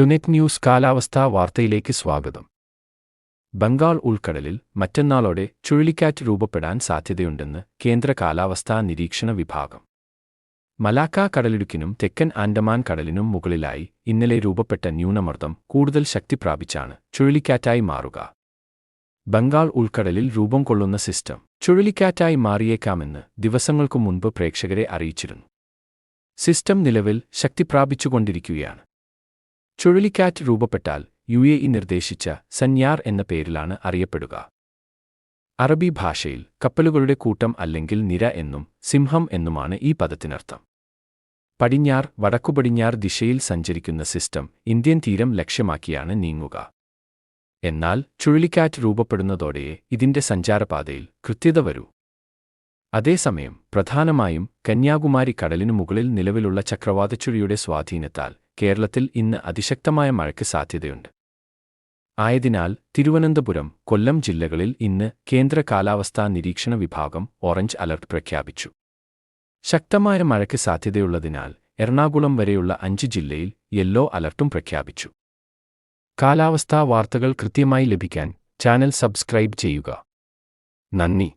ടുനെറ്റ് news കാലാവസ്ഥാ വാർത്തയിലേക്ക് സ്വാഗതം. ബംഗാൾ ഉൾക്കടലിൽ മറ്റന്നാളോടെ ചുഴലിക്കാറ്റ് രൂപപ്പെടാൻ സാധ്യതയുണ്ടെന്ന് കേന്ദ്ര കാലാവസ്ഥാ നിരീക്ഷണ വിഭാഗം. മലാക്ക കടലിടുക്കിനും തെക്കൻ ആൻഡമാൻ കടലിനും മുകളിലായി ഇന്നലെ രൂപപ്പെട്ട ന്യൂനമർദ്ദം കൂടുതൽ ശക്തി പ്രാപിച്ചാണ് ചുഴലിക്കാറ്റായി മാറുക. ബംഗാൾ ഉൾക്കടലിൽ രൂപം കൊള്ളുന്ന സിസ്റ്റം ചുഴലിക്കാറ്റായി മാറിയേക്കാമെന്ന് ദിവസങ്ങൾക്കു മുൻപ് പ്രേക്ഷകരെ അറിയിച്ചിരുന്നു. സിസ്റ്റം നിലവിൽ ശക്തി പ്രാപിച്ചുകൊണ്ടിരിക്കുകയാണ്. ചുഴലിക്കാറ്റ് രൂപപ്പെട്ടാൽ യു എ ഇ നിർദ്ദേശിച്ച സന്യാർ എന്ന പേരിലാണ് അറിയപ്പെടുക. അറബി ഭാഷയിൽ കപ്പലുകളുടെ കൂട്ടം അല്ലെങ്കിൽ നിര എന്നും സിംഹം എന്നുമാണ് ഈ പദത്തിനർത്ഥം. പടിഞ്ഞാർ വടക്കുപടിഞ്ഞാർ ദിശയിൽ സഞ്ചരിക്കുന്ന സിസ്റ്റം ഇന്ത്യൻ തീരം ലക്ഷ്യമാക്കിയാണ് നീങ്ങുക. എന്നാൽ ചുഴലിക്കാറ്റ് രൂപപ്പെടുന്നതോടെയേ ഇതിന്റെ സഞ്ചാരപാതയിൽ കൃത്യത വരൂ. അതേസമയം പ്രധാനമായും കന്യാകുമാരി കടലിനു മുകളിൽ നിലവിലുള്ള ചക്രവാതച്ചുഴിയുടെ സ്വാധീനത്താൽ കേരളത്തിൽ ഇന്ന് അതിശക്തമായ മഴയ്ക്ക് സാധ്യതയുണ്ട്. ആയതിനാൽ തിരുവനന്തപുരം കൊല്ലം ജില്ലകളിൽ ഇന്ന് കേന്ദ്ര കാലാവസ്ഥാ നിരീക്ഷണ വിഭാഗം ഓറഞ്ച് അലർട്ട് പ്രഖ്യാപിച്ചു. ശക്തമായ മഴയ്ക്ക് സാധ്യതയുള്ളതിനാൽ എറണാകുളം വരെയുള്ള അഞ്ച് ജില്ലയിൽ യെല്ലോ അലർട്ടും പ്രഖ്യാപിച്ചു. കാലാവസ്ഥാ വാർത്തകൾ കൃത്യമായി ലഭിക്കാൻ ചാനൽ സബ്സ്ക്രൈബ് ചെയ്യുക. നന്ദി.